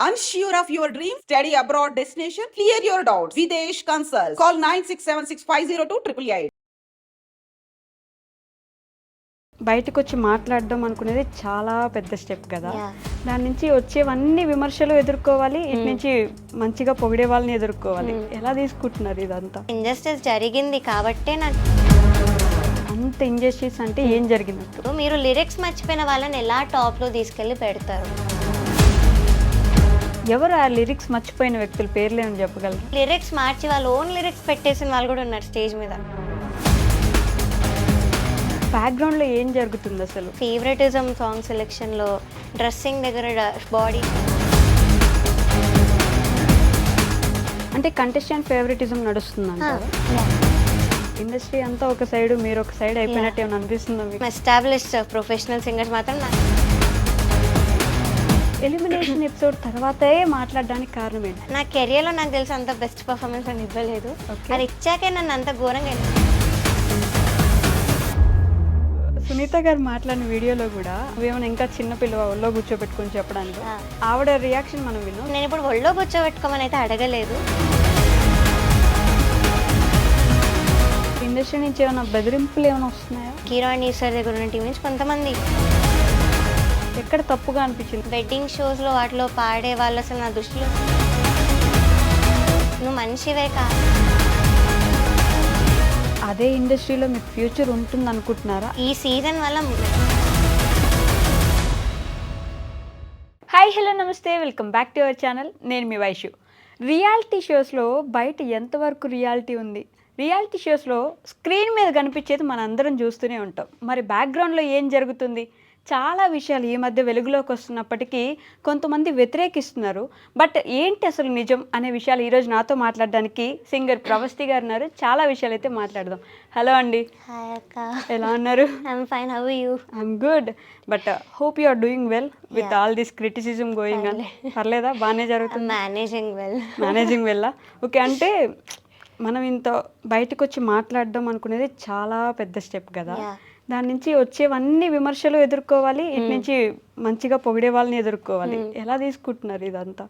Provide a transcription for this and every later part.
Unsure of your dream, study abroad destination, clear your doubts. Videsh Consult. Call 9676502888. బయటకు వచ్చి మాట్లాడడం అనుకునేది చాలా పెద్ద స్టెప్ కదా. దాని నుంచి వచ్చేవన్నీ విమర్శలు ఎదుర్కోవాలి ఇటు నుంచి మంచిగా పొగిడే వాళ్ళని ఎదుర్కోవాలి. ఎలా తీసుకుంటున్నారు ఇదంతా? ఇంజస్టిస్ జరిగింది కాబట్టే నాకు అంత ఇంజస్టిస్ అంటే ఏం జరిగినట్టు మీరు లిరిక్స్ మర్చిపోయిన వాళ్ళని ఎలా టాప్లో తీసుకెళ్ళి పెడతారు? ఎవరు ఆ లిరిక్స్ మర్చిపోయిన వ్యక్తుల పేర్లు ఏమని చెప్పగలరు? లిరిక్స్ మార్చి వాళ్ళు ఓన్ లిరిక్స్ పెట్టేసిన వాళ్ళు కూడా ఉన్నారు స్టేజ్ మీద. బ్యాక్గ్రౌండ్లో ఏం జరుగుతుంది అసలు? ఫేవరెటిజం సాంగ్ సెలెక్షన్లో డ్రెస్సింగ్ దగ్గర బాడీ అంటే కంటెస్టెంట్ ఫేవరెటిజం నడుస్తుంది ఇండస్ట్రీ అంతా ఒక సైడ్ మీరు ఒక సైడ్ అయిపోయినట్టు ఏమైనా అనిపిస్తుందా ఎస్టాబ్లిష్డ్ ప్రొఫెషనల్ సింగర్స్ మాత్రం నాకు ఎలిమినేషన్ ఎపిసోడ్ తర్వాతే మాట్లాడడానికి కారణం ఏంటి? నా కెరియర్లో నాకు తెలిసి అంత బెస్ట్ పర్ఫార్మెన్స్ అని ఇవ్వలేదు. అది ఇచ్చాకే నన్ను అంత ఘోరంగా సునీత గారు మాట్లాడిన వీడియోలో కూడా నువ్వేమైనా ఇంకా చిన్న పిల్లవ ఒళ్ళో కూర్చోబెట్టుకొని చెప్పడానికి. ఆవిడ రియాక్షన్ మనం విన్నాం. నేను ఇప్పుడు ఒళ్ళో కూర్చోబెట్టుకోమని అయితే అడగలేదు. ఇండస్ట్రీ నుంచి ఏమైనా బెదిరింపులు ఏమైనా వస్తున్నాయా? కిరాణి సార్ దగ్గర ఉన్న టీం నుంచి కొంతమంది. ఎక్కడ తప్పుగా అనిపించింది? వెడ్డింగ్ షోస్లో వాటిలో పాడే వాళ్ళు అసలు నా దృష్టిలో నువ్వు మనిషివే కా. అదే ఇండస్ట్రీలో మీకు ఫ్యూచర్ ఉంటుంది అనుకుంటున్నారా ఈ సీజన్ వల్ల హాయ్ హలో నమస్తే. Welcome back to our channel. నేను మీ వైషు. రియాలిటీ షోస్లో బయట ఎంతవరకు రియాలిటీ ఉంది? రియాలిటీ షోస్లో స్క్రీన్ మీద కనిపించేది మన అందరం చూస్తూనే ఉంటాం. మరి బ్యాక్గ్రౌండ్లో ఏం జరుగుతుంది? చాలా విషయాలు ఈ మధ్య వెలుగులోకి వస్తున్నప్పటికీ కొంతమంది వ్యతిరేకిస్తున్నారు. బట్ ఏంటి అసలు నిజం అనే విషయాలు ఈరోజు నాతో మాట్లాడడానికి సింగర్ ప్రవస్తి గారు ఉన్నారు. చాలా విషయాలు అయితే మాట్లాడదాం. హలో అండి. ఎలా ఉన్నారు? Fine how you I'm good but hope you are doing well with all this criticism going అని పర్లేదా? బాగానే జరుగుతుంది. మేనేజింగ్ వెల్ మేనేజింగ్ వెళ్ళా ఓకే అంటే మనం ఇంత బయటకు వచ్చి మాట్లాడడం అనుకునేది చాలా పెద్ద స్టెప్ కదా. దాని నుంచి వచ్చేవన్నీ విమర్శలు ఎదుర్కోవాలి ఇటు నుంచి మంచిగా పొగిడే వాళ్ళని ఎదుర్కోవాలి ఎలా తీసుకుంటున్నారు ఇదంతా?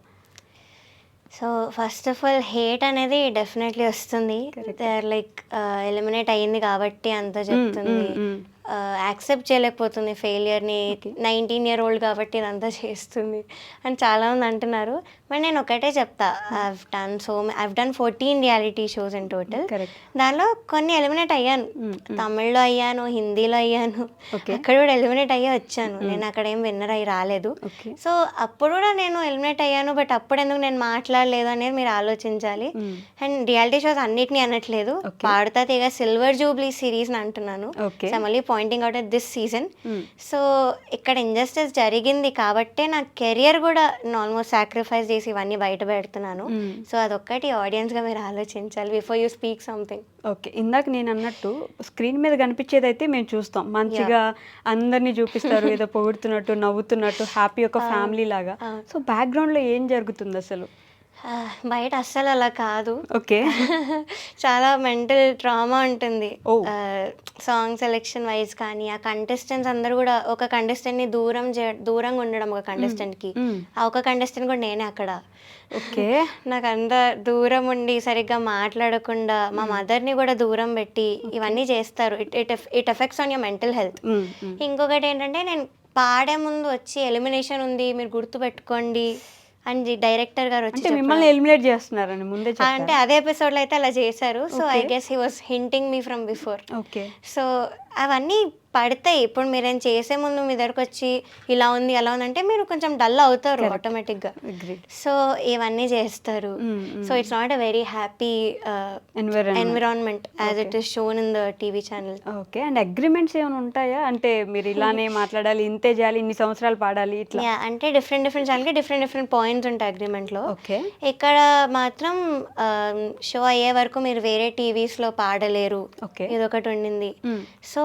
So first of all hate అనేది డెఫినెట్లీ వస్తుంది. లైక్ ఎలిమినేట్ అయ్యింది కాబట్టి అంత చెప్తుంది. యాక్సెప్ట్ చేయలేకపోతుంది ఫెయిలియర్ని నైన్టీన్ ఇయర్ ఓల్డ్ కాబట్టి ఇదంతా చేస్తుంది అని చాలామంది అంటున్నారు. బట్ నేను ఒకటే చెప్తా. I've done so I've done fourteen reality shows in total. దానిలో కొన్ని ఎలిమినేట్ అయ్యాను. తమిళ్ళో అయ్యాను హిందీలో అయ్యాను. అక్కడ కూడా ఎలిమినేట్ అయ్యి వచ్చాను. నేను అక్కడ ఏం విన్నర్ అయ్యి రాలేదు. సో అప్పుడు కూడా నేను ఎలిమినేట్ అయ్యాను బట్ అప్పుడు ఎందుకు నేను మాట్లాడలేదు అనేది మీరు ఆలోచించాలి. అండ్ రియాలిటీ షోస్ అన్నిటిని అనట్లేదు. పాడుతా తీగ సిల్వర్ జూబ్లీ సిరీస్ అంటున్నాను. మళ్ళీ pointing out at this season. So ఇక్కడ ఇంజస్టిస్ జరిగింది కాబట్టే నా కెరియర్ కూడా ఆల్మోస్ట్ సాక్రిఫైస్ చేసి ఇవన్నీ బయట పెడుతున్నాను. సో అదొక్కటి ఆడియన్స్గా మీరు ఆలోచించాలి before you speak something. Okay. ఇందాక నేను అన్నట్టు స్క్రీన్ మీద కనిపించేది అయితే మేము చూస్తాం. మంచిగా అందరినీ చూపిస్తారు ఏదో పొగుడుతున్నట్టు నవ్వుతున్నట్టు హ్యాపీ ఒక ఫ్యామిలీ లాగా. సో బ్యాక్గ్రౌండ్లో ఏం జరుగుతుంది అసలు బయట అస్సలు అలా కాదు. ఓకే. చాలా మెంటల్ ట్రామా ఉంటుంది. సాంగ్ సెలెక్షన్ వైజ్ కానీ ఆ కంటెస్టెంట్స్ అందరూ కూడా ఒక కంటెస్టెంట్ని దూరం చే దూరంగా ఉండడం ఒక కంటెస్టెంట్కి. Mm. ఆ ఒక కంటెస్టెంట్ కూడా నేనే అక్కడ. ఓకే. నాకు అంత దూరం ఉండి సరిగ్గా మాట్లాడకుండా మా మదర్ని కూడా దూరం పెట్టి ఇవన్నీ చేస్తారు. It it it effects on your mental health. ఇంకొకటి ఏంటంటే నేను పాడే ముందు వచ్చి ఎలిమినేషన్ ఉంది మీరు గుర్తుపెట్టుకోండి. అని డైరెక్టర్ గారు వచ్చి అంటే మిమ్మల్ని ఎలిమినేట్ చేస్తున్నారని ముందే. అంటే అదే ఎపిసోడ్లో అయితే అలా చేశారు. So I guess he was hinting me from before okay so అవన్నీ పడతాయి ఇప్పుడు మీరేం చేసే ముందు మీ దగ్గరకు వచ్చి ఇలా ఉంది అలా ఉంది అంటే మీరు కొంచెం డల్ అవుతారు ఆటోమేటిక్గా సో ఇవన్నీ చేస్తారు. So it's not a very happy environment as it is shown in the TV channel okay and agreements ఏమైనా ఉంటాయా? అంటే మీరు ఇలానే మాట్లాడాలి ఇంతే చేయాలి ఇన్ని సంవత్సరాలు పాడాలి ఇట్లా. అంటే డిఫరెంట్ డిఫరెంట్ ఛానల్కి డిఫరెంట్ డిఫరెంట్ పాయింట్స్ ఉంటాయి అగ్రిమెంట్లో ఓకే ఇక్కడ మాత్రం షో అయ్యే వరకు మీరు వేరే టీవీస్లో పాడలేరు. ఓకే ఇది ఒకటి ఉండింది సో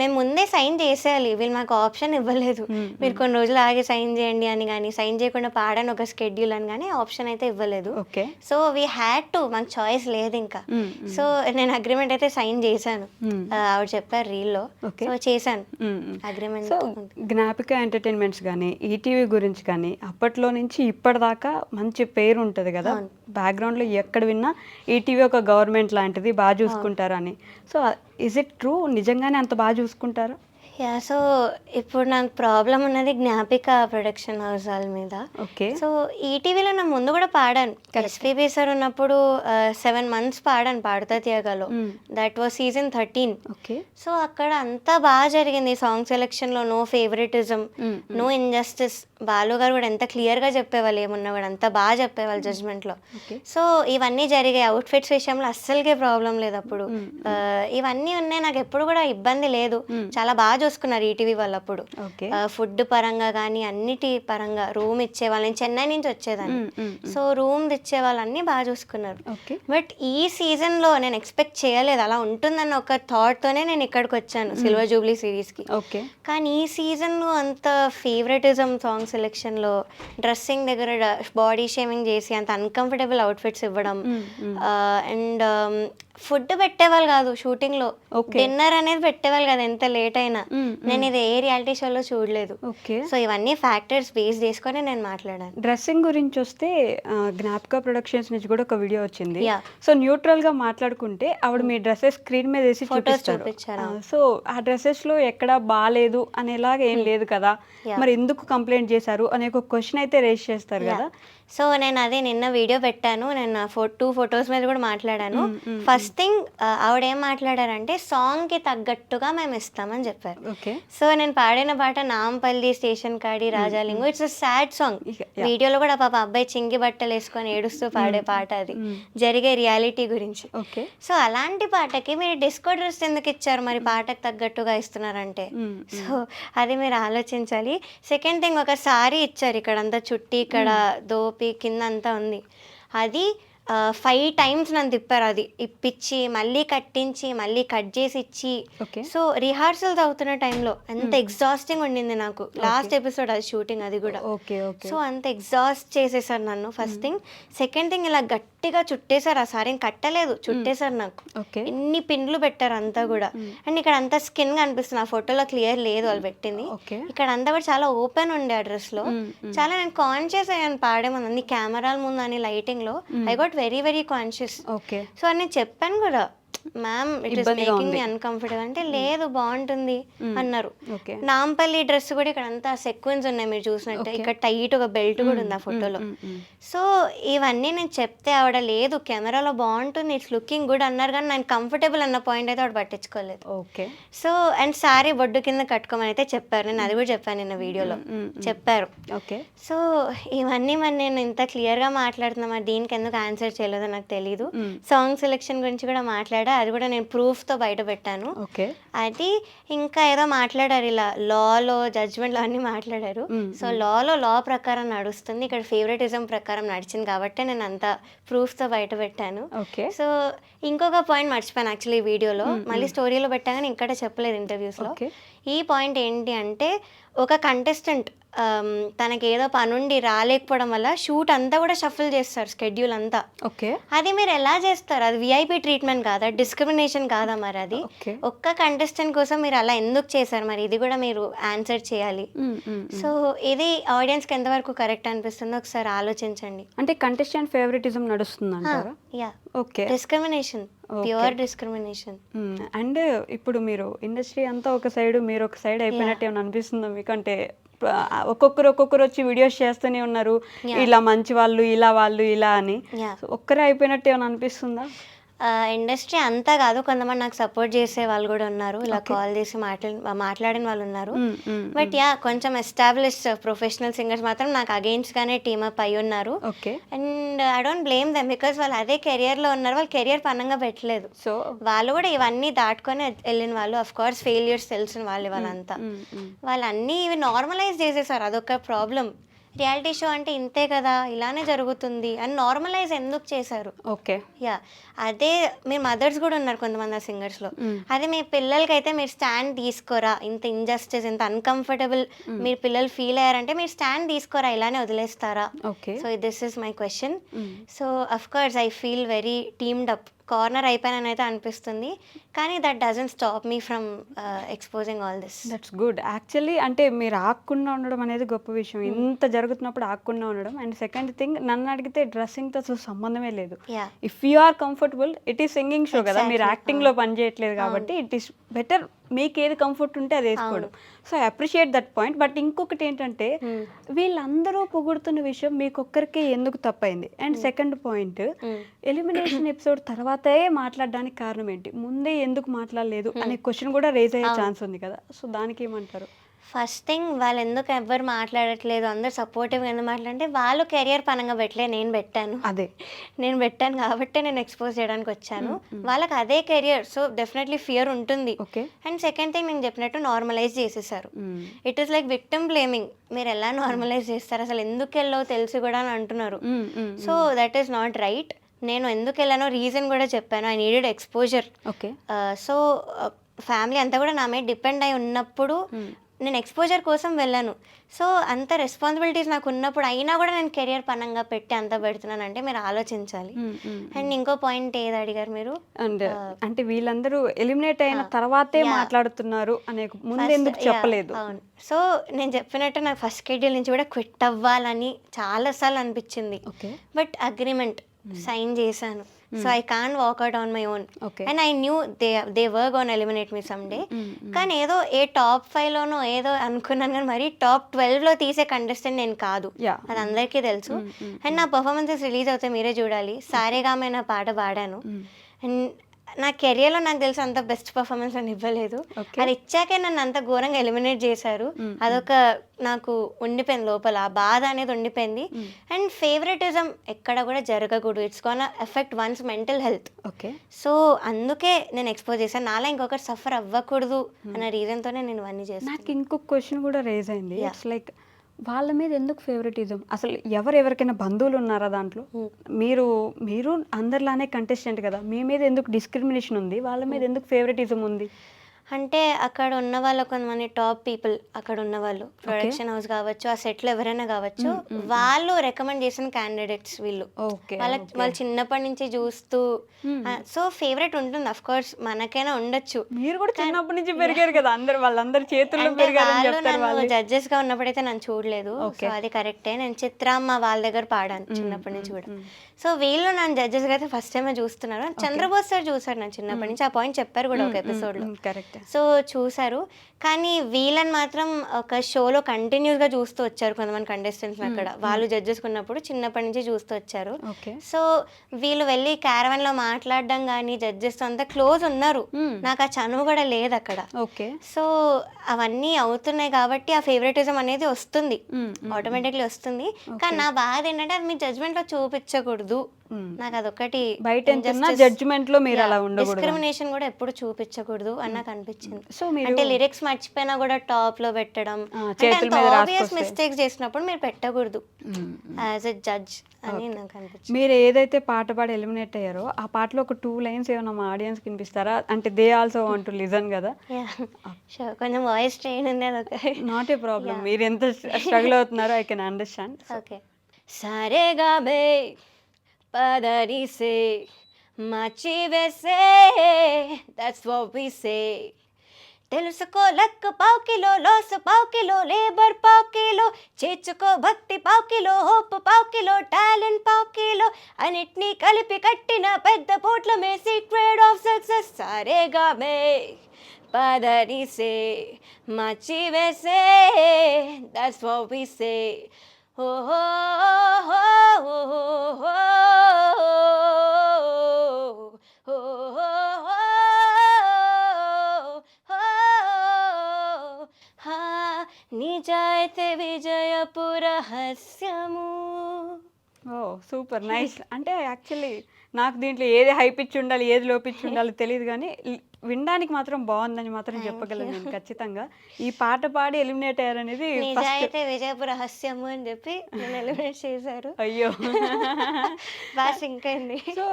మేము ముందు సైన్ చేసేయాలి. వీళ్ళు మాకు ఆప్షన్ ఇవ్వలేదు. మీరు కొన్ని రోజులు ఆగి సైన్ చేయండి అని కానీ సైన్ చేయకుండా పాడని ఒక స్కెడ్యూల్ అని కానీ ఆప్షన్ అయితే ఇవ్వలేదు. Okay. So we had to మాకు చాయిస్ లేదు ఇంకా. సో నేను అగ్రిమెంట్ అయితే సైన్ చేశాను. ఆవిడ చెప్పారు రీల్లో. సో చేశాను. అగ్రిమెంట్ జ్ఞాపిక ఎంటర్టైన్మెంట్స్ కానీ ఈటీవీ గురించి కానీ అప్పట్లో నుంచి ఇప్పటిదాకా మంచి పేరు ఉంటుంది కదా. బ్యాక్గ్రౌండ్లో ఎక్కడ విన్నా ఈటీవీ ఒక గవర్నమెంట్ లాంటిది బాగా చూసుకుంటారు అని సో ఇజ్ ఇట్ ట్రూ నిజంగానే అంత బాగా చూసుకుంటారా? యా సో ఇప్పుడు నాకు ప్రాబ్లం ఉన్నది జ్ఞాపిక ప్రొడక్షన్ హౌస్ వాళ్ళ మీద. ఓకే సో ఈటీవీలో నా ముందు కూడా పాడాను. ఎస్పీబీ సార్ ఉన్నప్పుడు సెవెన్ మంత్స్ పాడాను పాడుతా తీయగలో. That was season thirteen okay so అక్కడ అంతా బాగా జరిగింది. Song సెలెక్షన్లో no favouritism no injustice Balu గారు కూడా ఎంత క్లియర్గా చెప్పేవాళ్ళు ఏమున్నా కూడా అంత బాగా చెప్పేవాళ్ళు జడ్జ్మెంట్లో. ఓకే సో ఇవన్నీ జరిగాయి. అవుట్ఫిట్స్ విషయంలో అస్సలకే ప్రాబ్లం లేదు అప్పుడు. ఆ, ఇవన్నీ ఉన్నాయి. నాకు ఎప్పుడు కూడా ఇబ్బంది లేదు. చాలా బాగా చూసుకున్నారు ఈటీవీ వాళ్ళు అప్పుడు. ఫుడ్ పరంగా కానీ అన్నిటి పరంగా రూమ్ ఇచ్చేవాళ్ళు నేను చెన్నై నుంచి వచ్చేదాన్ని. సో రూమ్ ఇచ్చేవాళ్ళు అన్నీ బాగా చూసుకున్నారు. బట్ ఈ సీజన్లో నేను ఎక్స్పెక్ట్ చేయలేదు. అలా ఉంటుందన్న ఒక థాట్తోనే నేను ఇక్కడికి వచ్చాను సిల్వర్ జూబ్లీ సిరీస్కి. కానీ ఈ సీజన్లో అంత ఫేవరెటిజం సాంగ్ సెలెక్షన్లో డ్రెస్సింగ్ దగ్గర బాడీ షేమింగ్ చేసి అంత అన్కంఫర్టబుల్ అవుట్ఫిట్స్ ఇవ్వడం. అండ్ ఫుడ్ పెట్టేవాళ్ళు కాదు షూటింగ్లో. Okay. డిన్నర్ అనేది పెట్టేవాళ్ళు కాదు ఎంత లేట్ అయినా. నేను ఇది ఏ రియాలిటీ షోలో చూడలేదు. సో ఇవన్నీ ఫ్యాక్టర్స్ బేస్ చేసుకొని నేను మాట్లాడాను. డ్రెస్సింగ్ గురించి వస్తే జ్ఞాపిక ప్రొడక్షన్స్ నుంచి కూడా ఒక వీడియో వచ్చింది. సో న్యూట్రల్గా మాట్లాడుకుంటే ఆవిడ మీ డ్రెస్సెస్ స్క్రీన్ మీద వేసి చూపిస్తారు. చూపించారా? సో ఆ డ్రెస్సెస్లో ఎక్కడ బాగాలేదు అనేలాగా ఏం లేదు కదా. మరి ఎందుకు కంప్లైంట్ చేశారు అనే ఒక క్వశ్చన్ అయితే రేస్ చేస్తారు కదా. సో నేను అదే నిన్న వీడియో పెట్టాను. నేను ఫో టూ ఫొటోస్ మీద కూడా మాట్లాడాను. ఫస్ట్ థింగ్ ఆవిడ ఏం మాట్లాడారంటే సాంగ్కి తగ్గట్టుగా మేము ఇస్తామని చెప్పారు. ఓకే. సో నేను పాడిన పాట నాంపల్లి స్టేషన్ కాడి Rajalingu. It's a sad song. వీడియోలో కూడా పాప అబ్బాయి చింగి బట్టలు వేసుకొని ఏడుస్తూ పాడే పాట అది. జరిగే రియాలిటీ గురించి. ఓకే. సో అలాంటి పాటకి మీరు డిస్కో డ్రెస్ ఎందుకు ఇచ్చారు? మరి పాటకు తగ్గట్టుగా ఇస్తున్నారంటే. సో అది మీరు ఆలోచించాలి. సెకండ్ థింగ్ ఒక సారీ ఇచ్చారు ఇక్కడ అంతా చుట్టి ఇక్కడ దోపి కింద అంతా ఉంది. అది ఫైవ్ టైమ్స్ నన్ను తిప్పారు అది. ఇప్పించి మళ్ళీ కట్టించి మళ్ళీ కట్ చేసి ఇచ్చి ఓకే సో రిహార్సల్స్ అవుతున్న టైంలో ఎంత ఎగ్జాస్టింగ్ ఉండింది నాకు. లాస్ట్ ఎపిసోడ్ అది షూటింగ్ అది కూడా. ఓకే సో అంత ఎగ్జాస్ట్ చేసేసారు నన్ను ఫస్ట్ థింగ్ సెకండ్ థింగ్ ఇలా గట్టిగా చుట్టేశారు. ఆ సారీ కట్టలేదు చుట్టేశారు నాకు. ఎన్ని పిన్లు పెట్టారు అంతా కూడా. అండ్ ఇక్కడ అంతా స్కిన్ కనిపిస్తుంది ఆ ఫోటోలో క్లియర్ లేదు వాళ్ళు పెట్టింది. ఇక్కడ అంతా కూడా చాలా ఓపెన్ ఉండే ఆ డ్రెస్లో. చాలా నేను కాన్షియస్ అయ్యాను పాడే ముందు అన్ని కెమెరాల ముందు అని లైటింగ్లో. I got very very conscious okay so అని నేను చెప్పాను కూడా. Ma'am it is making me. Uncomfortable అంటే లేదు బాగుంటుంది అన్నారు. నాంపల్లి డ్రెస్ కూడా ఇక్కడ అంతా సెక్వెన్స్ ఉన్నాయి మీరు చూసినట్టు. ఇక్కడ టైట్ ఒక బెల్ట్ కూడా ఉంది ఆ ఫోటోలో సో ఇవన్నీ నేను చెప్తే ఆవిడ లేదు కెమెరాలో బాగుంటుంది ఇట్స్ లుకింగ్ గుడ్ అన్నారు కానీ నేను కంఫర్టబుల్ అన్న పాయింట్ అయితే ఆవిడ పట్టించుకోలేదు. ఓకే. సో అండ్ సారీ బొడ్డు కింద కట్టుకోమని అయితే చెప్పారు. నేను అది కూడా చెప్పాను నిన్న వీడియోలో. చెప్పారు. ఓకే. సో ఇవన్నీ మరి నేను ఇంత క్లియర్గా మాట్లాడుతున్నా మరి దీనికి ఎందుకు ఆన్సర్ చేయలేదో నాకు తెలీదు. సాంగ్ సెలెక్షన్ గురించి కూడా మాట్లాడా అది కూడా నేను ప్రూఫ్తో బయట పెట్టాను. ఓకే. అది ఇంకా ఏదో మాట్లాడారు ఇలా లాలో జడ్జ్మెంట్లో అన్ని మాట్లాడారు. సో లాలో లా ప్రకారం నడుస్తుంది. ఇక్కడ ఫేవరెటిజం ప్రకారం నడిచింది కాబట్టి నేను అంత ప్రూఫ్తో బయట పెట్టాను. ఓకే. సో ఇంకొక పాయింట్ మర్చిపోయాను యాక్చువల్లీ వీడియోలో. మళ్ళీ స్టోరీలో పెట్టాగానే ఇక్కడ చెప్పలేదు ఇంటర్వ్యూస్లో ఈ పాయింట్ ఏంటి అంటే ఒక కంటెస్టెంట్ తనకి ఏదో పనుండి రాలేకపోవడం వల్ల షూట్ అంతా కూడా షఫిల్ చేస్తారు స్కెడ్యూల్ అంతా. ఓకే. అది మీరు ఎలా చేస్తారు? అది విఐపి ట్రీట్మెంట్ కాదా? డిస్క్రిమినేషన్ కాదా మరి అది? ఒక్క కంటెస్టెంట్ కోసం మీరు అలా ఎందుకు చేశారు మరి? ఇది కూడా మీరు ఆన్సర్ చేయాలి. సో ఇది ఆడియన్స్కి ఎంతవరకు కరెక్ట్ అనిపిస్తుందో ఒకసారి ఆలోచించండి. అంటే కంటెస్టెంట్ ఫేవరెటిజం నడుస్తుంది yeah okay. Discrimination pure discrimination and ఇప్పుడు మీరు ఇండస్ట్రీ అంతా ఒక సైడ్ మీరు ఒక సైడ్ అయిపోయినట్టు ఏమైనా అనిపిస్తుందా మీకు అంటే ఒక్కొక్కరు ఒక్కొక్కరు వచ్చి వీడియోస్ చేస్తూనే ఉన్నారు. ఇలా మంచి వాళ్ళు ఇలా వాళ్ళు ఇలా అని. ఒక్కరే అయిపోయినట్టు ఏమైనా అనిపిస్తుందా? ఇండస్ట్రీ అంతా కాదు కొంతమంది నాకు సపోర్ట్ చేసే వాళ్ళు కూడా ఉన్నారు. ఇలా కాల్ చేసి మాట్లా మాట్లాడిన వాళ్ళు ఉన్నారు. బట్ యా కొంచెం ఎస్టాబ్లిష్డ్ ప్రొఫెషనల్ సింగర్స్ మాత్రం నాకు అగెయిన్స్ గానే టీమ్ అప్ అయి ఉన్నారు. Okay. And I don't blame them because వాళ్ళు అదే కెరియర్లో ఉన్నారు. వాళ్ళు కెరియర్ పనంగా పెట్టలేదు. సో వాళ్ళు కూడా ఇవన్నీ దాటుకొని వెళ్ళిన వాళ్ళు అఫ్ కోర్స్ ఫెయిలియర్స్ తెలిసిన వాళ్ళు వాళ్ళంతా వాళ్ళు అన్నీ ఇవి నార్మలైజ్ చేసేసారు. అదొక ప్రాబ్లం రియాలిటీ షో అంటే ఇంతే కదా ఇలానే జరుగుతుంది అని నార్మలైజ్ ఎందుకు చేశారు? ఓకే. యా అదే మీరు మదర్స్ కూడా ఉన్నారు కొంతమంది ఆ సింగర్స్లో అదే మీ పిల్లలకైతే మీరు స్టాండ్ తీసుకోరా? ఇంత ఇంజస్టిస్ ఇంత అన్కంఫర్టబుల్ మీరు పిల్లలు ఫీల్ అయ్యారంటే మీరు స్టాండ్ తీసుకోరా? ఇలానే వదిలేస్తారా? Okay. So this is my question so of course I feel very teamed up corner అయిపోయానని అయితే అనిపిస్తుంది. కానీ that doesn't stop me from exposing all this that's good actually అంటే మీరు ఆగకుండా ఉండడం అనేది గొప్ప విషయం. ఇంత జరుగుతున్నప్పుడు ఆగకుండా ఉండడం. అండ్ సెకండ్ థింగ్ నన్ను అడిగితే డ్రెస్సింగ్తో అసలు సంబంధమే లేదు. If you are comfortable it is singing show కదా. మీరు యాక్టింగ్లో పని చేయట్లేదు కాబట్టి ఇట్ ఈస్ బెటర్ మీకు ఏది కంఫర్ట్ ఉంటే అది వేసుకోవడం. So I appreciate that point but ఇంకొకటి ఏంటంటే వీళ్ళందరూ పొగుడుతున్న విషయం మీకొక్కరికే ఎందుకు తప్పైంది? And second point elimination episode తర్వాతే మాట్లాడడానికి కారణం ఏంటి? ముందే ఎందుకు మాట్లాడలేదు అనే క్వశ్చన్ కూడా రేజ్ అయ్యే ఛాన్స్ ఉంది కదా. సో దానికి ఏమంటారు? ఫస్ట్ థింగ్ వాళ్ళు ఎందుకు ఎవ్వరు మాట్లాడట్లేదు అందరు సపోర్టివ్గా ఎందుకు మాట్లాడంటే వాళ్ళు కెరియర్ పనంగా పెట్టలే నేను పెట్టాను. అదే. నేను పెట్టాను కాబట్టి నేను ఎక్స్పోజ్ చేయడానికి వచ్చాను. వాళ్ళకి అదే కెరియర్ సో డెఫినెట్లీ ఫియర్ ఉంటుంది. ఓకే. అండ్ సెకండ్ థింగ్ నేను చెప్పినట్టు నార్మలైజ్ చేసేసారు. It is like victim blaming మీరు ఎలా నార్మలైజ్ చేస్తారు? అసలు ఎందుకు వెళ్ళో తెలిసి కూడా అని అంటున్నారు. So that is not right నేను ఎందుకు వెళ్ళానో రీజన్ కూడా చెప్పాను. I needed exposure okay. So family అంతా కూడా నా మీద డిపెండ్ అయి ఉన్నప్పుడు నేను ఎక్స్పోజర్ కోసం వెళ్ళాను. సో అంత రెస్పాన్సిబిలిటీస్ నాకు ఉన్నప్పుడు అయినా కూడా నేను కెరియర్ పనంగా పెట్టి అంత పెడుతున్నాను అంటే మీరు ఆలోచించాలి. అండ్ ఇంకో పాయింట్ ఏది అడిగారు మీరు? అండ్ అంటే వీళ్ళందరూ ఎలిమినేట్ అయిన తర్వాతే మాట్లాడుతున్నారు అనే ముందు ఎందుకు చెప్పలేదు? అవును. సో నేను చెప్పినట్టు నాకు ఫస్ట్ షెడ్యూల్ నుంచి కూడా క్విట్ అవ్వాలని చాలాసార్లు అనిపించింది. బట్ అగ్రిమెంట్ సైన్ చేశాను. So I can walk out on my own. And I knew they they work on eliminate me some day కానీ ఏదో ఏ టాప్ ఫైవ్లోనో ఏదో అనుకున్నాను కానీ మరీ టాప్ ట్వెల్వ్లో తీసే కంటెస్టెంట్ నేను కాదు. అది అందరికీ తెలుసు. అండ్ నా పర్ఫార్మెన్సెస్ రిలీజ్ అవుతాయి మీరే చూడాలి. సారేగామే నా పాట పాడాను. అండ్ నా కెరియర్లో నాకు తెలిసి అంత బెస్ట్ పర్ఫార్మెన్స్ అని ఇవ్వలేదు. అది ఇచ్చాకే నన్ను అంత ఘోరంగా ఎలిమినేట్ చేశారు. అదొక నాకు ఉండిపోయింది లోపల ఆ బాధ అనేది ఉండిపోయింది. అండ్ ఫేవరెటిజం ఎక్కడ కూడా జరగకూడదు. It's gonna affect one's mental health okay so అందుకే నేను ఎక్స్పోజ్ చేశాను. నాలా ఇంకొకరు సఫర్ అవ్వకూడదు అన్న రీజన్తోనే నేను ఇవన్నీ చేస్తాను నాకు ఇంకొక క్వశ్చన్ కూడా రేజ్ అయింది. ఇట్స్ లైక్ వాళ్ళ మీద ఎందుకు ఫేవరెటిజం అసలు ఎవరు ఎవరికైనా బంధువులు ఉన్నారా దాంట్లో? మీరు మీరు అందరిలానే కంటెస్టెంట్ కదా. మీ మీద ఎందుకు డిస్క్రిమినేషన్ ఉంది? వాళ్ళ మీద ఎందుకు ఫేవరెటిజం ఉంది? అంటే అక్కడ ఉన్న వాళ్ళు కొంతమంది టాప్ పీపుల్ అక్కడ ఉన్న వాళ్ళు ప్రొడక్షన్ హౌస్ కావచ్చు ఆ సెట్లో ఎవరైనా కావచ్చు వాళ్ళు రికమెండ్ చేసిన క్యాండిడేట్స్ వీళ్ళు. వాళ్ళ వాళ్ళు చిన్నప్పటి నుంచి చూస్తూ సో ఫేవరెట్ ఉంటుంది అఫ్ కోర్స్ మనకైనా ఉండొచ్చు. మీరు కూడా చిన్నప్పటి నుంచి పెరిగారు కదా అందరు వాళ్ళందరి చేతుల్లో వాళ్ళు జడ్జెస్గా ఉన్నప్పుడైతే నన్ను చూడలేదు. సో అది కరెక్టే నేను చిత్రమ్మ వాళ్ళ దగ్గర పాడాను చిన్నప్పటి నుంచి కూడా. సో వీళ్ళు నన్ను జడ్జెస్ అయితే ఫస్ట్ టైం చూస్తున్నారు. చంద్రబోస్ సార్ చూసారు నన్ను చిన్నప్పటి నుంచి ఆ పాయింట్ చెప్పారు కూడా ఒక ఎపిసోడ్లో. కరెక్ట్ సో చూసారు కానీ వీళ్ళని మాత్రం ఒక షోలో కంటిన్యూస్గా చూస్తూ వచ్చారు కొంతమంది కంటెస్టెంట్స్ అక్కడ. వాళ్ళు జడ్జెస్ ఉన్నప్పుడు చిన్నప్పటి నుంచి చూస్తూ వచ్చారు. ఓకే సో వీళ్ళు వెళ్ళి caravan లో మాట్లాడడం కానీ జడ్జెస్ అంతా క్లోజ్ ఉన్నారు. నాకు ఆ చనువు కూడా లేదు అక్కడ. ఓకే సో అవన్నీ అవుతున్నాయి కాబట్టి ఆ ఫేవరెటిజం అనేది వస్తుంది. ఆటోమేటిక్లీ వస్తుంది. కానీ నా బాధ ఏంటంటే అది మీ judgment లో చూపించకూడదు నాకు అదొకటి బయట జడ్జ్మెంట్లో మీరు అలా ఉండకూడదు. డిస్క్రిమినేషన్ కూడా ఎప్పుడు చూపించకూడదు అని నాకు అనిపించింది. సో మీరు అంటే లిరిక్స్ మర్చిపోయినా కూడా టాప్లో పెట్టడం. ఆబ్వియస్ మిస్టేక్స్ చేసినప్పుడు మీరు పెట్టకూడదు. యాజ్ ఎ జడ్జ్ అని నాకు అనిపించింది. మీరు ఏదైతే పాట పాడి ఎలిమినేట్ అయ్యారో ఆ పాటలో ఒక టూ లైన్స్ ఏమైనా మా ఆడియన్స్ వినిపిస్తారా? అంటే they also want to listen కదా? కొంచెం వాయిస్ ట్రైన్ ఉంది అదొక. నాట్ ఏ ప్రాబ్లం మీరు ఎంత స్ట్రగుల్ అవుతున్నారో ఐ కెన్ అండర్స్టాండ్ ఓకే సారేగా బే పదరిసే మచి వేసే దట్స్ వాట్ వి సే తెలుసుకో లక్ పావు కిలో లోస్ పావు కిలో లేబర్ పావు కిలో చేర్చుకో భక్తి పావు కిలో హోప్ పావు కిలో టాలెంట్ పావు కిలో అన్నిటినీ కలిపి కట్టిన పెద్ద పోట్ల మే సీక్రెట్ ఆఫ్ సక్సెస్ సారేగా మే. పదరిసే మచి వేసే దట్స్ వాట్ వి సే ఓహో హో హో విజయపు రహస్యము ఓ సూపర్ నైస్. అంటే యాక్చువల్లీ నాకు దీంట్లో ఏది హైపిచ్చి ఉండాలి ఏది లోపిచ్చి ఉండాలి తెలియదు కానీ వినడానికి మాత్రం బాగుందని మాత్రం చెప్పగలను నేను ఖచ్చితంగా. ఈ పాట పాడి ఎలిమినేట్ ఫస్ట్ నిజాయితే విజయపు రహస్యము అని చెప్పి నేను ఎలిమినేట్ చేశారు. అయ్యో. బాగా సింక్ అయింది. సో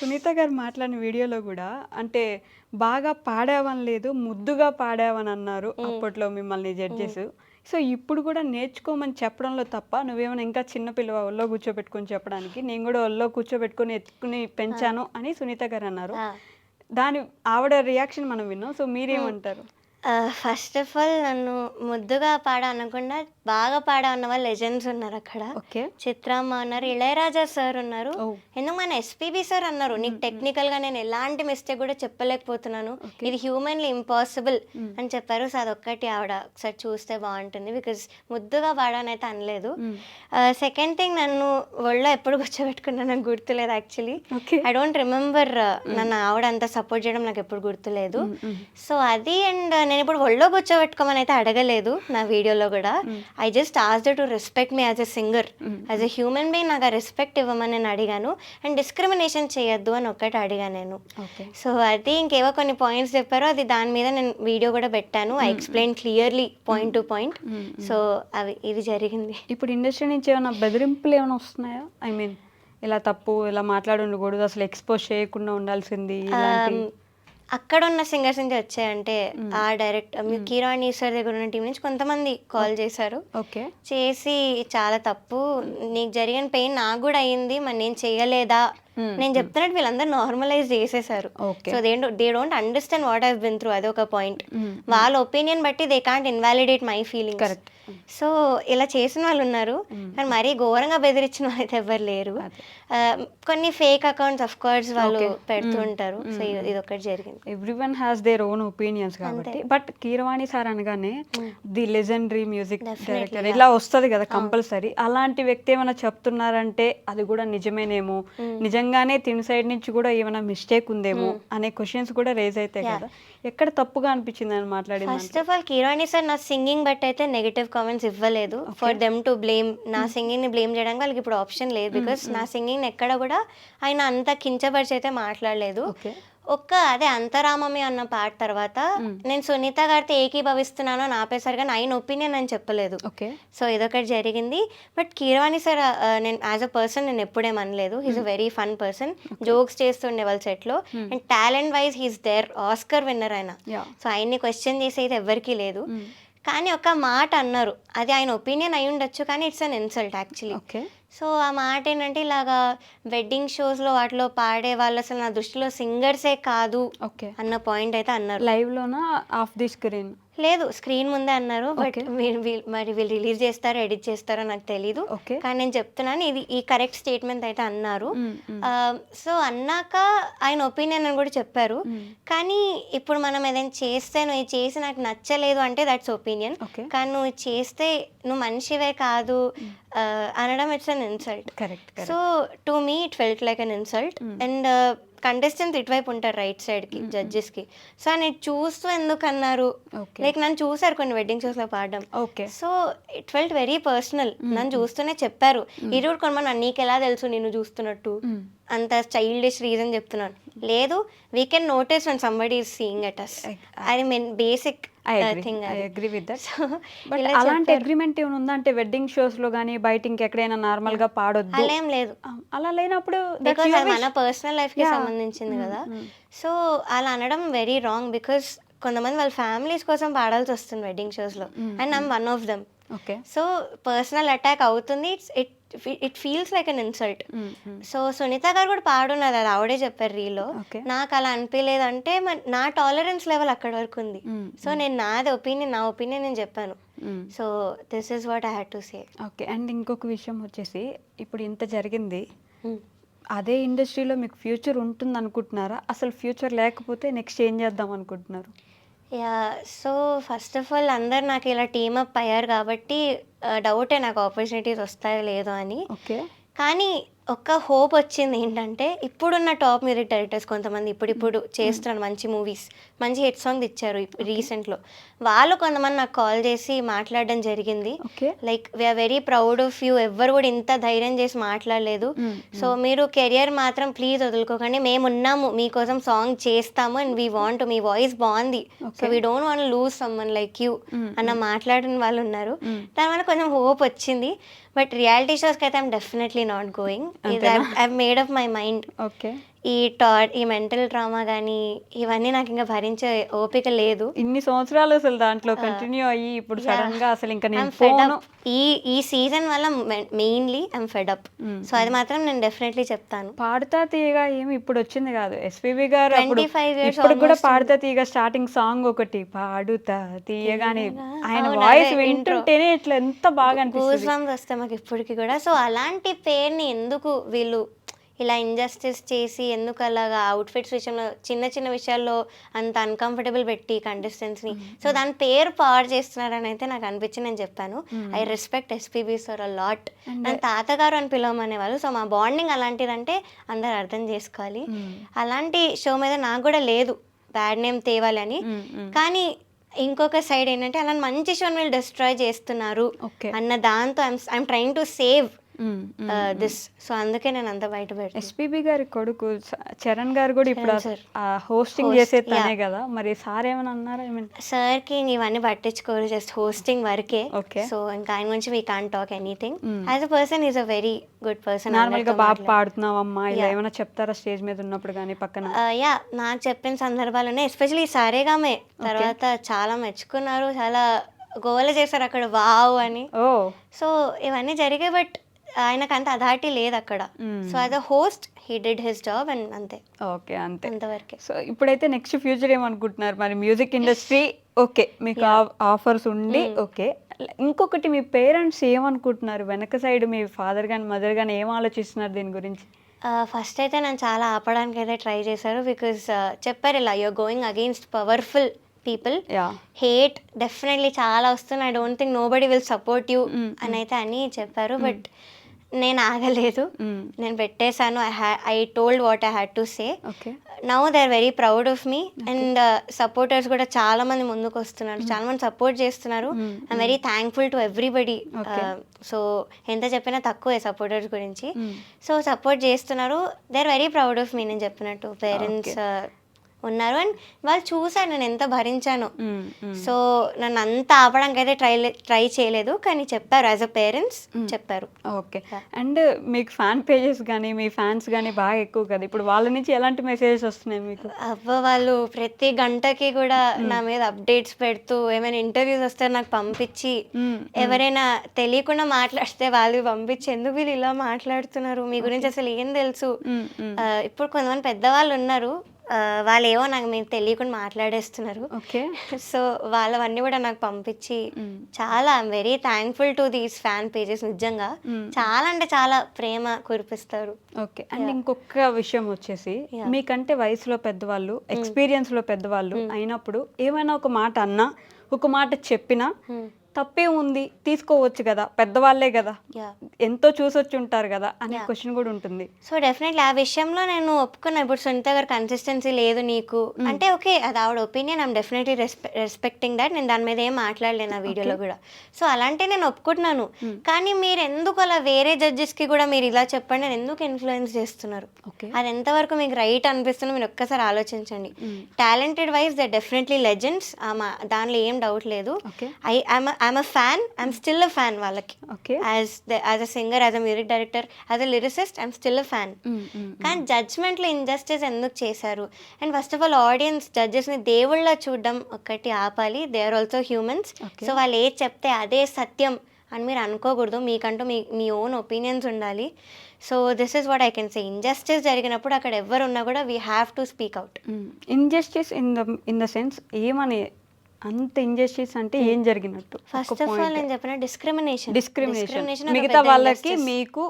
సునీత గారు మాట్లాడిన వీడియోలో కూడా అంటే బాగా పాడావని లేదు ముద్దుగా పాడావని అన్నారు అప్పట్లో మిమ్మల్ని జడ్జెస్. సో ఇప్పుడు కూడా నేర్చుకోమని చెప్పడంలో తప్ప నువ్వేమైనా ఇంకా చిన్న పిల్లవ ఒళ్ళో కూర్చోబెట్టుకొని చెప్పడానికి నేను కూడా ఒళ్ళో కూర్చోబెట్టుకొని ఎత్తుకుని పెంచాను అని సునీత గారు అన్నారు. దాని ఆవిడ రియాక్షన్ మనం విన్నాం. సో మీరేమంటారు? ఫస్ట్ ఆఫ్ ఆల్ నన్ను ముద్దుగా పాడా అనకుండా బాగా పాడా ఉన్న వాళ్ళు లెజెండ్స్ ఉన్నారు అక్కడ. ఓకే. చిత్రమ్మ ఉన్నారు ఇళయరాజా సార్ ఉన్నారు. ఎందుకు మన ఎస్పీబీ సార్ అన్నారు నీకు టెక్నికల్గా నేను ఎలాంటి మిస్టేక్ కూడా చెప్పలేకపోతున్నాను. ఇది హ్యూమన్లీ ఇంపాసిబుల్ అని చెప్పారు. సో అదొక్కటి ఆవిడ ఒకసారి చూస్తే బాగుంటుంది బికాజ్ ముద్దుగా పాడానైతే అనలేదు. సెకండ్ థింగ్ నన్ను ఒళ్ళో ఎప్పుడు కూర్చోబెట్టుకున్నా నాకు గుర్తులేదు యాక్చువల్లీ ఐ డోంట్ రిమెంబర్ నన్ను ఆవిడ అంత సపోర్ట్ చేయడం నాకు ఎప్పుడు గుర్తులేదు. సో అది అండ్ నేను ఇప్పుడు ఒళ్ళో కూర్చోబెట్టుకోమని అయితే అడగలేదు నా వీడియోలో కూడా. I just ask to respect me as a singer as a human being నాకు ఆ రెస్పెక్ట్ ఇవ్వమని నేను అడిగాను. అండ్ డిస్క్రిమినేషన్ చేయొద్దు అని ఒక్కటి అడిగాను నేను. సో అది ఇంకేవో కొన్ని పాయింట్స్ చెప్పారో. అది దాని మీద నేను వీడియో కూడా పెట్టాను. I explain clearly point to point so అవి ఇది జరిగింది. ఇప్పుడు ఇండస్ట్రీ నుంచి ఏమైనా బెదిరింపులు ఏమైనా వస్తున్నాయా? ఐ మీన్ ఇలా తప్పు ఇలా మాట్లాడి ఉండకూడదు అసలు ఎక్స్పోజ్ చేయకుండా ఉండాల్సింది Um, అక్కడ ఉన్న సింగర్స్ నుంచి వచ్చాయంటే ఆ డైరెక్ట్ కీరాణి సార్ దగ్గర ఉన్న టీం నుంచి కొంతమంది కాల్ చేశారు. ఓకే. చేసి చాలా తప్పు నీకు జరిగిన పెయిన్ నాకు కూడా అయ్యింది మరి నేను చేయలేదా? నేను చెప్తున్నట్టు వీళ్ళందరూ నార్మలైజ్ చేసేసారు. So they they don't understand what have been through అది ఒక పాయింట్ వాళ్ళ ఒపీనియన్ బట్టి they can't invalidate my feeling Correct. So ఇలా చేసిన వాళ్ళు ఉన్నారు. కానీ మరీ ఘోరంగా బెదిరించిన వాళ్ళు అయితే ఎవరు లేరు. కొన్ని ఫేక్ అకౌంట్స్ అఫ్ కోర్స్ వాళ్ళు పెడుతూ ఉంటారు. సో ఇది ఒకటి జరిగింది. Everyone has their own opinions కాబట్టి బట్ కీరవాణి సార్ అనగానే ది లెజెండరీ మ్యూజిక్ డైరెక్టర్ ఇలా వస్తుంది కదా కంపల్సరీ. అలాంటి వ్యక్తి ఏమైనా చెప్తున్నారంటే అది కూడా నిజమేనేమో. నిజంగానే తిని సైడ్ నుంచి కూడా ఏమైనా మిస్టేక్ ఉందేమో అనే క్వశ్చన్స్ కూడా రేజ్ అవుతాయి కదా. ఎక్కడ తప్పుగా అనిపించింది అని మాట్లాడింది first of all Keeravani sir నా సింగింగ్ బట్టి అయితే నెగిటివ్ కామెంట్స్ ఇవ్వలేదు. ఫర్ దెమ్ టు బ్లేమ్ నా సింగింగ్ని బ్లేమ్ చేయడానికి వాళ్ళకి ఇప్పుడు ఆప్షన్ లేదు బికాస్ నా సింగింగ్ ఎక్కడ కూడా ఆయన అంత కించపరిచి అయితే మాట్లాడలేదు. ఒక్క అదే అంతరామమి అన్న పాట తర్వాత నేను సునీత గారితో ఏకీభవిస్తున్నాను అని ఆపేసరి కానీ ఆయన ఒపీనియన్ అని చెప్పలేదు. ఓకే సో ఇదొకటి జరిగింది. బట్ కీరవాణి సార్ నేను యాజ్ అ పర్సన్ నేను ఎప్పుడేం అనలేదు. He's a very fun person jokes చేస్తుండే వాళ్ళ సెట్లో and talent wise he's their Oscar winner ఆయన Yeah. సో ఆయన్ని క్వశ్చన్ చేసేది ఎవరికీ లేదు. కానీ ఒక మాట అన్నారు. అది ఆయన ఒపీనియన్ అయి ఉండొచ్చు కానీ it's an insult actually so ఆ మాట ఏంటంటే ఇలాగా వెడ్డింగ్ షోస్లో వాటిలో పాడే వాళ్ళు అసలు నా దృష్టిలో సింగర్సే కాదు అన్న పాయింట్ అయితే అన్నారు. లైవ్ లోనా ఆఫ్ ది స్క్రీన్ లేదు స్క్రీన్ ముందే అన్నారు బట్. మీరు వీళ్ళు రిలీజ్ చేస్తారో ఎడిట్ చేస్తారో నాకు తెలీదు. కానీ నేను చెప్తున్నాను ఇది ఈ కరెక్ట్ స్టేట్మెంట్ అయితే అన్నారు. సో అన్నాక ఆయన ఒపీనియన్ అని కూడా చెప్పారు. కానీ ఇప్పుడు మనం ఏదైనా చేస్తే నువ్వు చేసి నాకు నచ్చలేదు అంటే దట్స్ ఒపీనియన్. కానీ నువ్వు చేస్తే నువ్వు మనిషివే కాదు అనడం it's an insult correct so to me it felt like an insult and contestants ఇటువైపు ఉంటారు రైట్ సైడ్కి జడ్జెస్కి. సో ఆయన చూస్తూ ఎందుకు అన్నారు. లైక్ నన్ను చూసారు కొన్ని వెడ్డింగ్ షోస్లో పాడడం. Okay. So it felt very personal నన్ను చూస్తూనే చెప్పారు. ఇది కూడా నీకు ఎలా తెలుసు నిన్ను చూస్తున్నట్టు? అంత చైల్డిష్ రీజన్ చెప్తున్నాను. లేదు we can notice one somebody is seeing at us I mean basic I agree thing I agree with that but అలాంటి అగ్రిమెంట్ ఏమైనా ఉందా? అంటే వెడ్డింగ్ షోస్లో కానీ బయట ఇంకెక్కడైనా నార్మల్గా పాడొద్దు. అలా ఏం లేదు. అలా లేనప్పుడు wish. మన పర్సనల్ లైఫ్కి. సంబంధించింది కదా. సో అలా అనడం వెరీ రాంగ్ బికాస్ కొంతమంది వాళ్ళ ఫ్యామిలీస్ కోసం పాడాల్సి వస్తుంది wedding షోస్లో. And I'm one of them okay so personal attack అవుతుంది. It's it it feels like an insult so Sunitha garu కూడా పాడున్నది అది ఆవిడే చెప్పారు రీలో. నాకు అలా అనిపించలేదు అంటే మన- నా టాలరెన్స్ లెవెల్ అక్కడ వరకు ఉంది. Mm, సో నేను నాది ఒపీనియన్ నా ఒపీనియన్ నేను చెప్పాను. So this is what I had to say okay and ఇంకొక విషయం వచ్చేసి ఇప్పుడు ఇంత జరిగింది. అదే ఇండస్ట్రీలో మీకు ఫ్యూచర్ ఉంటుంది అనుకుంటున్నారా అసలు ఫ్యూచర్ లేకపోతే నెక్స్ట్ ఏం చేద్దాం అనుకుంటున్నారు? Yeah so first of all అందరు నాకు ఇలా టీమ్ అప్ అయ్యారు కాబట్టి డౌటే నాకు ఆపర్చునిటీస్ వస్తాయో లేదో అని. ఓకే. కానీ ఒక హోప్ వచ్చింది ఏంటంటే ఇప్పుడున్న టాప్ మ్యూజిక్ డైరెక్టర్స్ కొంతమంది ఇప్పుడిప్పుడు చేస్తున్నారు మంచి మూవీస్ మంచి హిట్ సాంగ్ ఇచ్చారు రీసెంట్లో వాళ్ళు కొంతమంది నాకు కాల్ చేసి మాట్లాడడం జరిగింది. Like we are very proud of you ఎవ్వరు కూడా ఇంత ధైర్యం చేసి మాట్లాడలేదు. సో మీరు కెరియర్ మాత్రం ప్లీజ్ వదులుకోకండి. మేము ఉన్నాము మీకోసం సాంగ్ చేస్తాము and we want me voice బాగుంది. So we don't want lose someone like you అన్న మాట్లాడిన వాళ్ళు ఉన్నారు. దానివల్ల కొంచెం హోప్ వచ్చింది. But reality shows, Kaita, I'm definitely not going. Okay. I've made up my mind. Okay. ఈ టార్ ఈ మెంటల్ డ్రామా కానీ ఇవన్నీ నాకు ఇంకా భరించే ఓపిక లేదు. ఇన్ని సంవత్సరాలు అసలు దాంట్లో కంటిన్యూ అయ్యి ఇప్పుడు సడన్గా అసలు ఇంకా నేను ఫోన్. ఈ ఈ సీజన్ వల్ల mainly I'm fed up so అది మాత్రం నేను డెఫినెట్లీ చెప్తాను. పాడుతా తీయగా ఏమి ఇప్పుడు వచ్చింది కాదు. ఎస్పీబీ గారు అప్పుడు 25 years ఇప్పుడు కూడా పాడుతా తీయగా స్టార్టింగ్ సాంగ్ ఒకటి పాడుతా తీయగానే ఆయన వాయిస్. వింటుంటేనే ఇట్లా ఎంత బాగా అనిపిస్తుంది. వస్తాయి మాకు ఇప్పటికి కూడా. సో అలాంటి పేరుని ఎందుకు వీళ్ళు ఇలా ఇంజస్టిస్ చేసి ఎందుకు అలాగా అవుట్ఫిట్స్ విషయంలో చిన్న చిన్న విషయాల్లో అంత అన్కంఫర్టబుల్ పెట్టి కంటెస్టెంట్స్ని సో దాని పేరు పాడు చేస్తున్నారని అయితే నాకు అనిపించి నేను చెప్పాను. I respect SPB sir a lot నన్ను తాతగారు అని పిలవమనే వాళ్ళు సో మా బాండింగ్ అలాంటిదంటే అందరు అర్థం చేసుకోవాలి. అలాంటి షో మీద నాకు కూడా లేదు. బ్యాడ్ నేమ్ తేవాలి అని. కానీ ఇంకొక సైడ్ ఏంటంటే అలా మంచి షోని వీళ్ళు డిస్ట్రాయ్ చేస్తున్నారు అన్న దాంతో I'm trying to save this so అందుకే నేను అంత బయట పెడతాను ఎస్పీబీ గారి కొడుకు చరణ్ గారు కూడా ఇప్పుడు. హోస్టింగ్ చేసే తనే. కదా. మరి సార్ ఏమైనా అన్నారా? Mean, సార్కి ఇవన్నీ పట్టించుకోరు జస్ట్ హోస్టింగ్ వరకే. Okay. సో ఇంకా ఆయన గురించి we can talk anything as a person is a very good person నార్మల్గా బాగా పాడుతున్నావమ్మా? ఇలా ఏమైనా చెప్తారా స్టేజ్ మీద ఉన్నప్పుడు కానీ పక్కన? యా నాకు చెప్పిన సందర్భాలు ఉన్నాయి. ఎస్పెషలీ సారేగామే తర్వాత చాలా మెచ్చుకున్నారు. చాలా గోల చేశారు అక్కడ. వావ్ అని. సో ఇవన్నీ జరిగాయి బట్ ఆయనకు అంత అథారిటీ లేదు అక్కడ so as a host he did his job and అంతే. ఓకే అంతే. అంతవరకే. సో ఇప్పుడైతే నెక్స్ట్ ఫ్యూచర్ ఏమనుకుంటున్నారు? మరి మ్యూజిక్ ఇండస్ట్రీ ఓకే మీకు ఆఫర్స్ ఉండి ఓకే ఇంకొకటి మీ పేరెంట్స్ ఏమనుకుంటున్నారు? వెనక సైడ్ మీ ఫాదర్ కానీ మదర్ కానీ ఏం ఆలోచిస్తున్నారు దీని గురించి? ఫస్ట్ అయితే నేను చాలా ఆపడానికి అయితే ట్రై చేశారు బికాస్ చెప్పారు ఇలా you're going against powerful people yeah hate definitely చాలా వస్తుంది. I don't think nobody will support you అని అయితే అని చెప్పారు. బట్ నేను ఆగలేదు. నేను పెట్టేశాను. I ha I told what I had to say okay. Now they are very proud of me and supporters కూడా చాలా మంది ముందుకు వస్తున్నారు. చాలా మంది సపోర్ట్ చేస్తున్నారు. I'm very thankful to everybody so ఎంత చెప్పినా తక్కువే సపోర్టర్స్ గురించి. సో సపోర్ట్ చేస్తున్నారు. They are very proud of me నేను చెప్పినట్టు. పేరెంట్స్ ఉన్నారు. అండ్ వాళ్ళు చూసారు నేను ఎంత భరించాను. సో నన్ను అంత ఆపడానికి అయితే ట్రై ట్రై చేయలేదు. కానీ చెప్పారు యాజ్ అ పేరెంట్స్ చెప్పారు. ఓకే. అండ్ మీకు ఫ్యాన్ పేజెస్ కానీ మీ ఫ్యాన్స్ కానీ బాగా ఎక్కువ కదా. ఇప్పుడు వాళ్ళ నుంచి ఎలాంటి మెసేజెస్ వస్తున్నాయి మీకు? అవ్వ వాళ్ళు ప్రతి గంటకి కూడా నా మీద అప్డేట్స్ పెడుతూ ఏమైనా ఇంటర్వ్యూస్ వస్తే నాకు పంపించి ఎవరైనా తెలియకుండా మాట్లాడితే వాళ్ళు పంపించి ఎందుకు వీళ్ళు ఇలా మాట్లాడుతున్నారు? మీ గురించి అసలు ఏం తెలుసు? ఇప్పుడు కొంతమంది పెద్దవాళ్ళు ఉన్నారు. వాళ్ళు ఏవో నాకు మీరు తెలియకుండా మాట్లాడేస్తున్నారు. ఓకే. సో వాళ్ళవన్నీ కూడా నాకు పంపించి చాలా I'm very thankful to these fan pages నిజంగా. చాలా అంటే చాలా ప్రేమ కురిపిస్తారు. ఓకే. అండ్ ఇంకొక విషయం వచ్చేసి మీకంటే వయసులో పెద్దవాళ్ళు ఎక్స్పీరియన్స్లో పెద్దవాళ్ళు అయినప్పుడు ఏమైనా ఒక మాట అన్నా ఒక మాట చెప్పినా తప్పే ఉంది తీసుకోవచ్చు కదా పెద్దవాళ్ళే కదా. ఎంతో చూసొచ్చి ఉంటారు కదా అనే క్వశ్చన్ కూడా ఉంటుంది. సో డెఫినెట్లీ ఆ విషయంలో నేను ఒప్పుకున్నా. ఇప్పుడు సునీత గారు కన్సిస్టెన్సీ లేదు నీకు. అంటే ఓకే అది ఆవిడ opinion I'm definitely respecting that నేను దాని మీద ఏం మాట్లాడలేను ఆ వీడియోలో కూడా. సో అలాంటి నేను ఒప్పుకుంటున్నాను. కానీ మీరు ఎందుకు అలా వేరే జడ్జెస్కి కూడా మీరు ఇలా చెప్పండి? నేను ఎందుకు ఇన్ఫ్లుయెన్స్ చేస్తున్నారు? అది ఎంతవరకు మీకు రైట్ అనిపిస్తుందో మీరు ఒక్కసారి ఆలోచించండి. Talented wise the definitely legends దానిలో ఏం డౌట్ లేదు. I I'm a fan I'm still a fan వాళ్ళకి. Okay as as a singer as a music director as a lyricist I'm still a fan కానీ జడ్జ్మెంట్లో ఇంజస్టిస్ ఎందుకు చేశారు? And first of all audience జడ్జెస్ని దేవుళ్ళ చూడడం ఒక్కటి ఆపాలి. They are also humans so వాళ్ళు ఏది చెప్తే అదే సత్యం అని మీరు అనుకోకూడదు. మీకంటూ మీ మీ ఓన్ ఒపీనియన్స్ ఉండాలి. So this is what I can say injustice జరిగినప్పుడు అక్కడ ఎవరు ఉన్నా కూడా we have to speak out injustice in the in the sense ఏమని అంత ఇంజస్టిస్ అంటే ఏం జరిగినట్టు? ఫస్ట్ ఆఫ్ ఆల్ నేను చెప్పిన డిస్క్రిమినేషన్ డిస్క్రిమినేషన్ మిగతా వాళ్ళకి మీకు.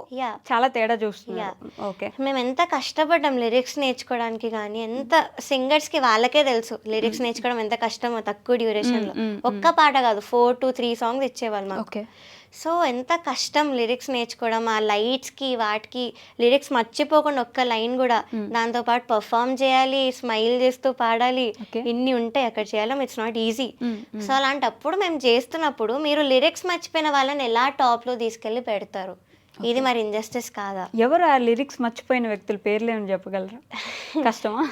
చాలా తేడా చూస్తున్నారు. ఓకే మేము ఎంత కష్టపడ్డాం లిరిక్స్ నేర్చుకోవడానికి కానీ ఎంత సింగర్స్కి వాళ్ళకే తెలుసు లిరిక్స్ నేర్చుకోవడం ఎంత కష్టమో తక్కువ డ్యూరేషన్లో ఒక్క పాట కాదు ఫోర్ టు త్రీ సాంగ్స్ ఇచ్చేవాళ్ళు మాకు. ఓకే సో ఎంత కష్టం లిరిక్స్ నేర్చుకోవడం ఆ లైట్స్కి వాటికి లిరిక్స్ మర్చిపోకుండా ఒక్క లైన్ కూడా దాంతోపాటు పర్ఫామ్ చేయాలి స్మైల్ చేస్తూ పాడాలి. ఇన్ని ఉంటాయి అక్కడ చేయడం ఇట్స్ నాట్ ఈజీ. సో అలాంటప్పుడు మేము చేస్తున్నప్పుడు మీరు లిరిక్స్ మర్చిపోయిన వాళ్ళని ఎలా టాప్లో తీసుకెళ్ళి పెడతారు? ఇది మరి ఇంజస్టిస్ కాదా? ఎవరు ఆ లిరిక్స్ మర్చిపోయిన వ్యక్తుల పేర్లు ఏమైనా చెప్పగలరా? కష్టమా?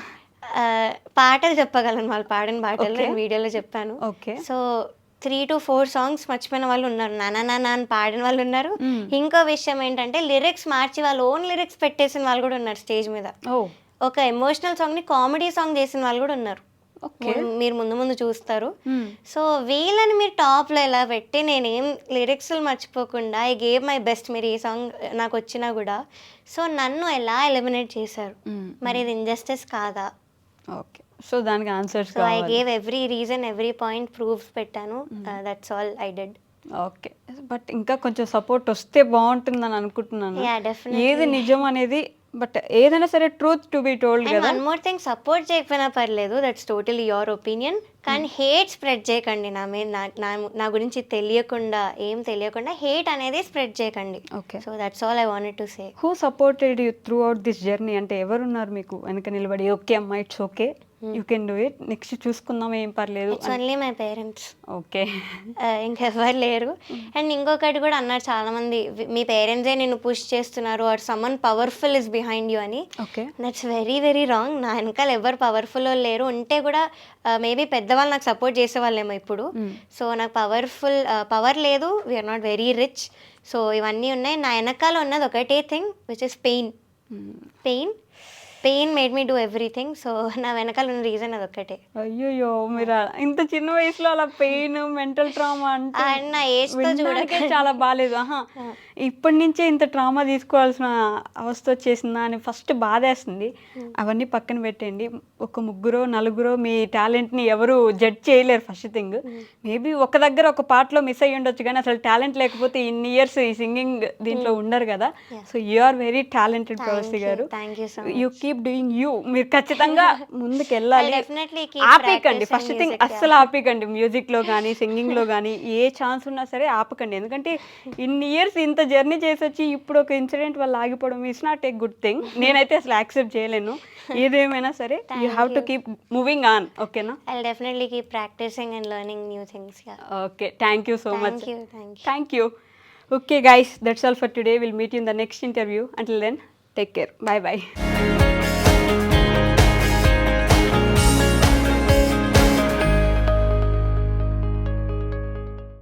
పాటలు చెప్పగలను వాళ్ళు పాడిన పాటలు నేను వీడియోలో చెప్పాను. Okay. So three to four songs మర్చిపోయిన వాళ్ళు ఉన్నారు. నానా నానా అని పాడిన వాళ్ళు ఉన్నారు. ఇంకో విషయం ఏంటంటే లిరిక్స్ మార్చి వాళ్ళు ఓన్ లిరిక్స్ పెట్టేసిన వాళ్ళు కూడా ఉన్నారు స్టేజ్ మీద. ఒక ఎమోషనల్ సాంగ్ని కామెడీ సాంగ్ చేసిన వాళ్ళు కూడా ఉన్నారు. మీరు ముందు ముందు చూస్తారు. సో వీళ్ళని మీరు టాప్లో ఎలా పెట్టి నేనేం లిరిక్స్ మర్చిపోకుండా ఐ గేవ్ మై బెస్ట్ మీరు ఈ సాంగ్ నాకు వచ్చినా కూడా సో నన్ను ఎలా ఎలిమినేట్ చేశారు? మరి ఇది ఇంజస్టిస్ కాదా? ఓకే. సో దానికి answers so I gave every reason every point proofs పెట్టాను. That's all I did okay but ఇంకా కొంచెం సపోర్ట్ వస్తే బాగుంటుందని అనుకుంటున్నాను. Yeah, definitely. ఏది నిజం అనేది బట్ ఏదైనా సరే truth to be told and కదా. వన్ మోర్ థింగ్ సపోర్ట్ చేయకపోయినా పర్లేదు. దట్స్ టోటలీ యువర్ ఒపీనియన్ కానీ హేట్ స్ప్రెడ్ చేయకండి. నా మీద నా- నా నా గురించి తెలియకుండా ఏం తెలియకుండా హేట్ అనేది స్ప్రెడ్ చేయకండి. Okay so that's all I wanted to say who supported you throughout this journey అంటే ఎవరున్నారు మీకు వెనక నిలబడి? ఓకే అమ్మా it's okay you can do it next చూసుకుందాం ఏం పర్లేదు ఓన్లీ మై పేరెంట్స్ ఓకే ఇంకెవ్వరు లేరు. అండ్ ఇంకొకటి కూడా అన్నారు చాలా మంది "వి- మీ పేరెంట్సే నిన్ను పుష్ చేస్తున్నారు or someone powerful is behind you అని. Okay that's very very wrong నా వెనకాల ఎవరు పవర్ఫుల్ లేరు. ఉంటే కూడా మేబీ పెద్దవాళ్ళు నాకు సపోర్ట్ చేసేవాళ్ళేమో ఇప్పుడు. సో నాకు పవర్ఫుల్ పవర్ లేదు. We are not very rich so ఇవన్నీ ఉన్నాయి. నా వెనకాల ఉన్నది ఒకటే thing which is pain pain pain made me do everything so నా వెనకాల ఉన్న రీజన్ అది ఒక్కటే అయ్యో మీరు? ఇంత చిన్న వయసులో అలా పెయిన్ మెంటల్ ట్రామా అంటే నా చూడక చాలా బాగాలేదు ఆహా. ఇప్పటి నుంచే ఇంత ట్రామా తీసుకోవాల్సిన అవస్థ వచ్చేసిందా అని ఫస్ట్ బాధేస్తుంది. అవన్నీ పక్కన పెట్టండి. ఒక ముగ్గురో నలుగురో మీ టాలెంట్ని ఎవరు జడ్జ్ చేయలేరు ఫస్ట్ థింగ్ మేబీ ఒక దగ్గర ఒక పార్ట్లో మిస్ అయ్యి ఉండొచ్చు కానీ అసలు టాలెంట్ లేకపోతే ఇన్ని ఇయర్స్ ఈ సింగింగ్ దీంట్లో ఉండరు కదా. So you are very talented Pravasthi garu. You keep doing you మీరు ఖచ్చితంగా ముందుకు వెళ్ళాలి practicing ఫస్ట్ థింగ్ అస్సలు ఆపేయకండి మ్యూజిక్లో కానీ సింగింగ్లో కానీ ఏ ఛాన్స్ ఉన్నా సరే ఆపకండి. ఎందుకంటే ఇన్ని ఇయర్స్ ఇంత జర్నీ చేసి వచ్చి ఇప్పుడు ఒక ఇన్సిడెంట్ వల్ల ఆగిపోవడం it's not a good thing నేనైతే అసలు యాక్సెప్ట్ చేయలేను. ఏదేమైనా సరే you have to keep moving on ఓకేనా I definitely keep practicing and learning new things okay thank you so much thank you okay guys that's all for today will meet in the next interview until then take care bye bye